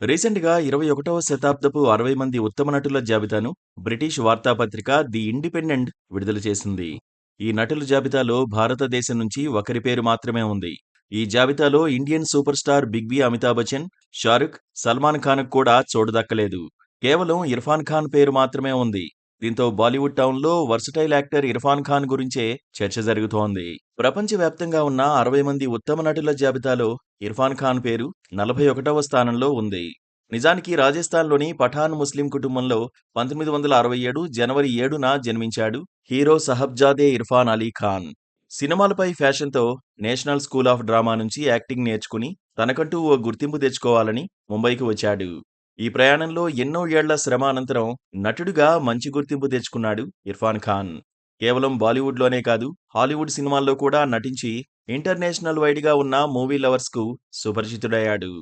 రీసెంట్‌గా 21వ శతాబ్దపు 60 మంది ఉత్తమ నటుల జాబితాను బ్రిటిష్ వార్తాపత్రిక 'ది ఇండిపెండెంట్' విడుదల చేసింది. ఈ నటుల జాబితాలో భారతదేశం నుంచి ఒకరి పేరు మాత్రమే ఉంది. ఈ జాబితాలో Indian super star big B Amitabh Bachchan, Shahrukh, Salman Khan కూడా చోటు దక్కలేదు. కేవలం ఇర్ఫాన్ ఖాన్ పేరు మాత్రమే ఉంది. దీంతో బాలీవుడ్ టౌన్‌లో వర్సటైల్ యాక్టర్ ఇర్ఫాన్ ఖాన్ గురించే చర్చ జరుగుతోంది. ప్రపంచవ్యాప్తంగా ఉన్న 60 మంది ఉత్తమ నటుల జాబితాలో ఇర్ఫాన్ ఖాన్ పేరు 41వ స్థానంలో ఉంది. నిజానికి రాజస్థాన్‌లోని పఠాన్ ముస్లిం కుటుంబంలో 1967 జనవరి ఏడున జన్మించాడు హీరో సహబ్జాదే ఇర్ఫాన్ అలీ ఖాన్. సినిమాలపై ఫ్యాషన్‌తో నేషనల్ స్కూల్ ఆఫ్ డ్రామా నుంచి యాక్టింగ్ నేర్చుకుని తనకంటూ ఓ గుర్తింపు తెచ్చుకోవాలని ముంబైకి వచ్చాడు. ఈ ప్రయాణంలో ఎన్నో ఏళ్ళ శ్రమ అనంతరం నటుడిగా మంచి గుర్తింపు తెచ్చుకున్నాడు ఇర్ఫాన్ ఖాన్. కేవలం బాలీవుడ్‌లోనే కాదు హాలీవుడ్ సినిమాల్లో కూడా నటించి ఇంటర్నేషనల్ వైడ్‌గా ఉన్న మూవీ లవర్స్‌కు సుపరిచితుడయ్యాడు.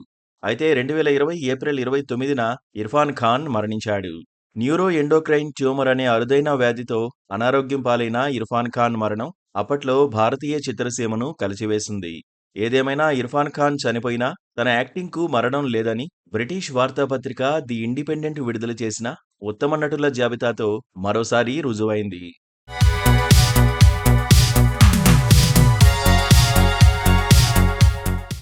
అయితే 2020 ఏప్రిల్ 29న ఇర్ఫాన్ ఖాన్ మరణించాడు. న్యూరో ఎండోక్రైన్ ట్యూమర్ అనే అరుదైన వ్యాధితో అనారోగ్యం పాలైన ఇర్ఫాన్ ఖాన్ మరణం అప్పట్లో భారతీయ చిత్రసీమను కలిచివేసింది. ఏదేమైనా ఇర్ఫాన్ ఖాన్ చనిపోయినా తన యాక్టింగ్‌కు మరణం లేదని బ్రిటిష్ వార్తాపత్రిక 'ది ఇండిపెండెంట్' విడుదల చేసిన ఉత్తమ నటుల జాబితాతో మరోసారి రుజువైంది. Música